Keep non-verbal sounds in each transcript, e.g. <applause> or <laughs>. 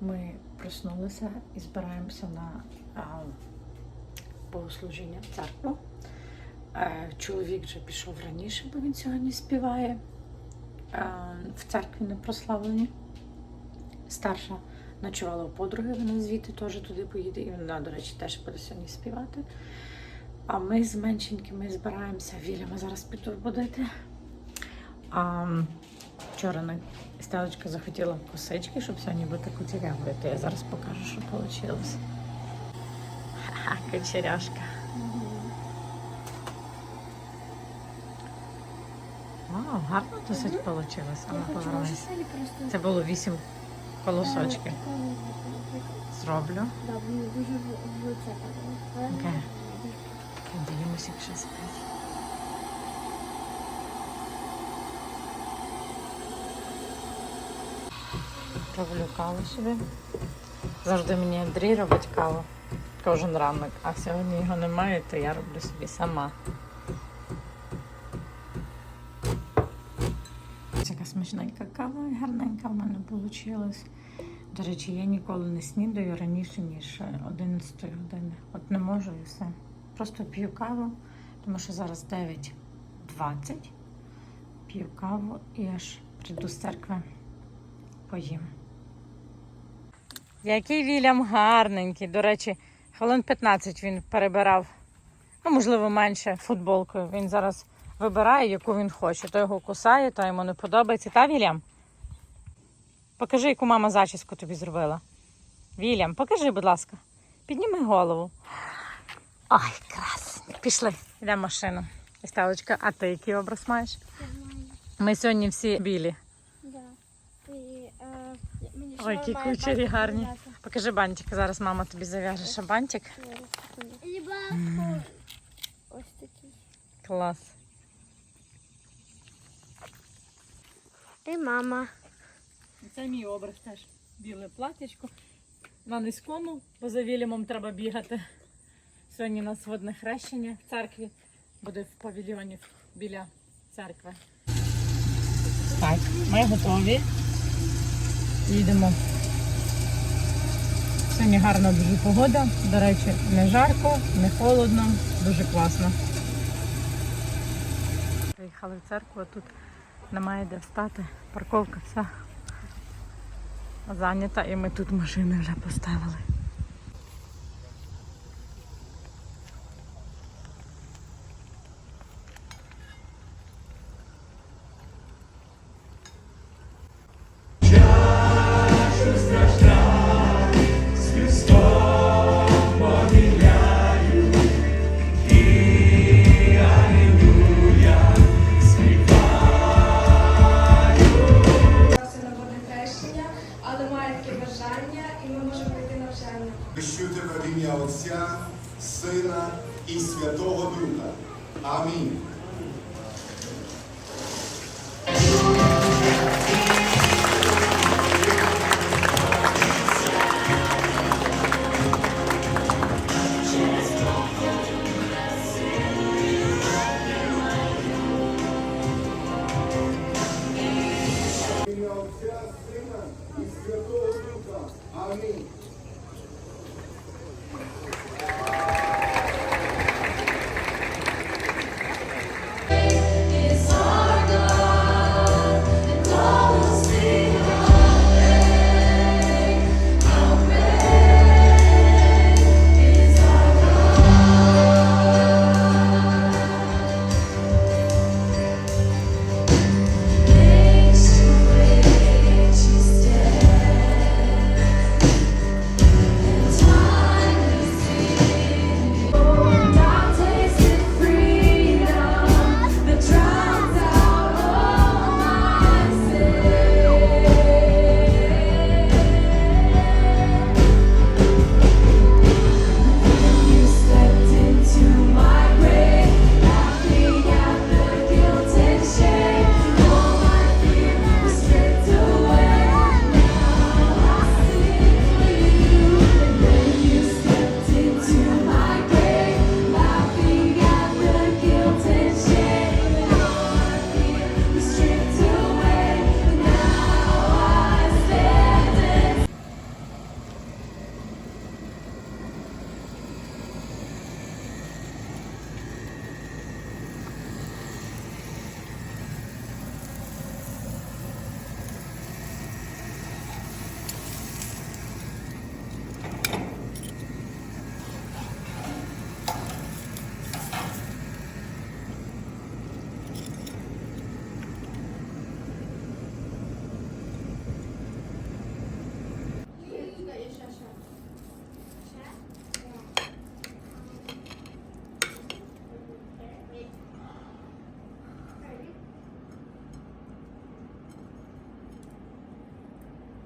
Ми проснулися і збираємося на богослужіння в церкву. Е, Чоловік вже пішов раніше, бо він сьогодні співає е, в церкві на прославленні. Старша ночувала у подруги, вона звідти теж туди поїде, і вона, до речі, теж буде сьогодні співати. А ми з меншенькими збираємося. Віляма зараз піду будити. А, м, вчора на Стелечка захотіла косички, щоб сьогодні бути кучерявою. То я зараз покажу, що вийшло. Ха-ха, кучеряшка. Вау, гарно досить вийшло. Це було вісім колосочків. Зроблю. Вони дуже так. Окей. Надіємося, якщо спить. Роблю каву собі. Завжди мені Андрій робить каву кожен ранок, а сьогодні його немає, то я роблю собі сама. Яка смачненька кава і гарненька в мене вийшла. До речі, я ніколи не снідаю раніше, ніж 11 години. От не можу і все. Просто п'ю каву, тому що зараз 9.20. П'ю каву і аж прийду з церкви, поїм. Який Вільям гарненький. До речі, хвилин 15 він перебирав, ну, можливо, менше футболкою. Він зараз вибирає, яку він хоче. То його кусає, то йому не подобається. Та, Вільям? Покажи, яку мама зачіску тобі зробила. Вільям, покажи, будь ласка. Підніми голову. Ой, красень. Пішли, йдемо в машину. Сталочка, а ти який образ маєш? Ми сьогодні всі білі. Ой, які кучері гарні. Покажи бантик. Зараз мама тобі зав'яже ще бантик. Ось такий. Клас. І мама. Це мій образ теж. Біле платячко. На низькому, бо за Вільямом треба бігати. Сьогодні у нас водне хрещення в церкві. Буде в павільйоні біля церкви. Так, ми готові. Їдемо. Сьогодні гарна дуже погода. До речі, не жарко, не холодно, дуже класно. Приїхали в церкву, а тут немає де встати. Парковка вся зайнята і ми тут машини вже поставили.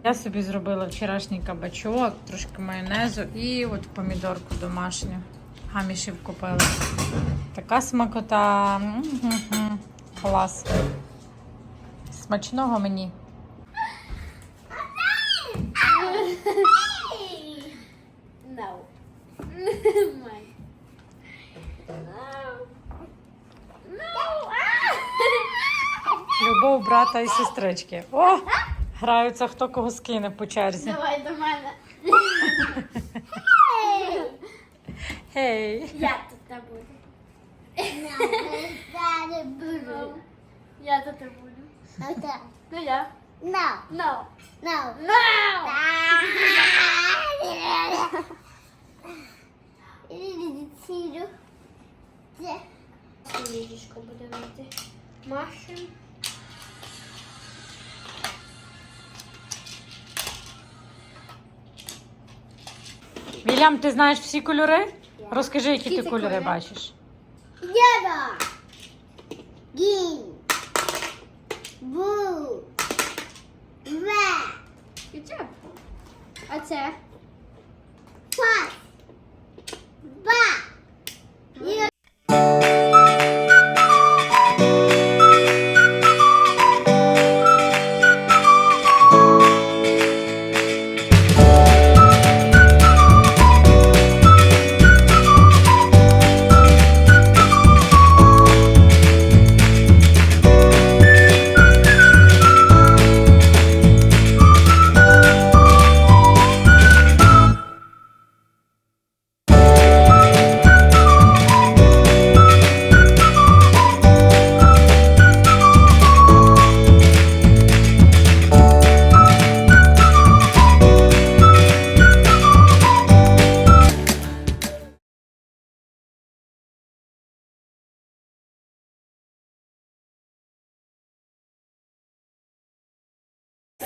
Я собі зробила вчорашній кабачок, трошки майонезу і от помідорку домашню. Гамішів купила. Така смакота. Клас. Смачного мені. Любов брата і сестрички. О! Граються хто кого скине по черзі. Давай до мене. Гей! Я тут не буду. Я не буду. Я тут не буду. Ну я. No. No. No. No. Ліжечко буде мити. Машин. Вільям, ти знаєш всі кольори? Розкажи, які ти кольори кольори? бачиш. Yellow. Гін. Бу. Ве. А це? White.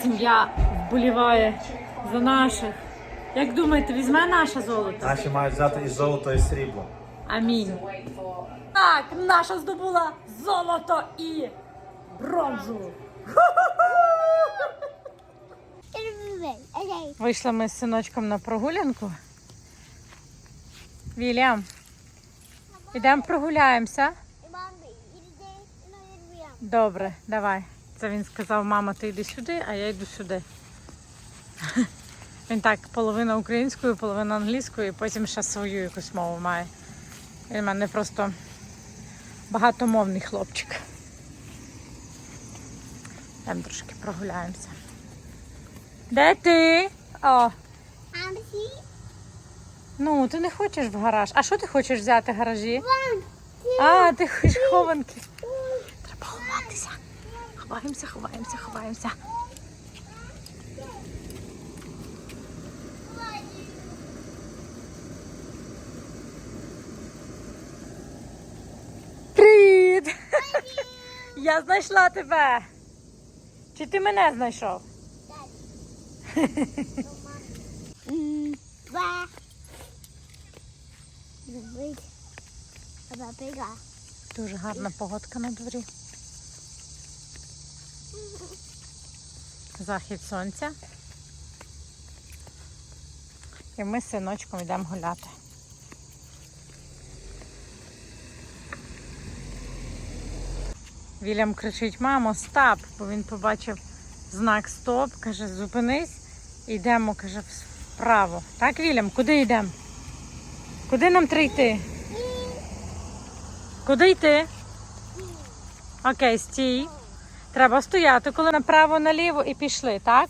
Сім'я вболіває за наших. Як думаєте, візьме наше золото? Наші мають взяти і золото, і срібло. Амінь. Так, наша здобула золото і бронзу. <laughs> Вийшли ми з синочком на прогулянку. Вільям, ідемо прогуляємося. Добре, давай. Це він сказав, мама, ти йди сюди, а я йду сюди. Він так половина українською, половина англійською, і потім ще свою якусь мову має. Він в мене просто багатомовний хлопчик. Там трошки прогуляємося. Де ти? О, ну ти не хочеш в гараж. А що ти хочеш взяти в гаражі? А, ти хочеш хованки. Треба ховатися. Ховаємося, ховаємося, ховаємося. Привіт! Я знайшла тебе. Чи ти мене знайшов? Два. Дуже гарна погодка на дворі. Захід сонця. І ми з синочком йдемо гуляти. Вільям кричить, мамо, стоп, бо він побачив знак стоп, каже, зупинись, йдемо, каже, вправо. Так, Вільям, куди йдемо? Куди нам треба йти? Куди йти? Окей, стій. Треба стояти, коли направо, наліво і пішли, так?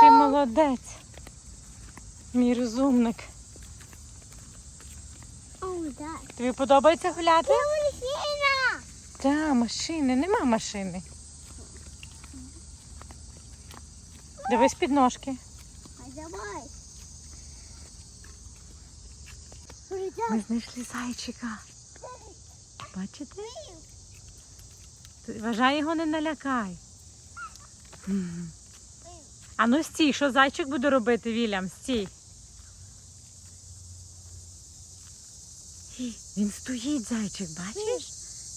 Ти молодець. Мій розумник. Тобі подобається гуляти? Мужчина! Так, машини, нема машини. Дивись під ножки. Ми знайшли зайчика. Бачите? Вважай його не налякай. А ну стій, що зайчик буде робити, Вільям? Стій. Він стоїть, зайчик, бачиш?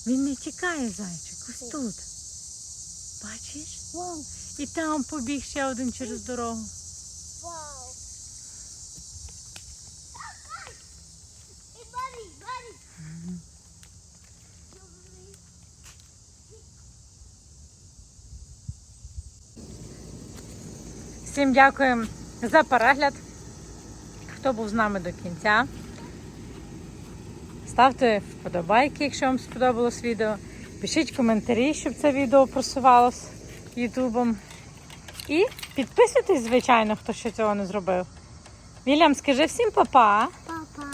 Він не тікає, зайчик. Ось тут. Бачиш? І там побіг ще один через дорогу. Вау. Всім дякуємо за перегляд. Хто був з нами до кінця. Ставте вподобайки, якщо вам сподобалось відео. Пишіть коментарі, щоб це відео просувалось Ютубом. І підписуйтесь, звичайно, хто ще цього не зробив. Вільям, скажи всім па-па. Папа.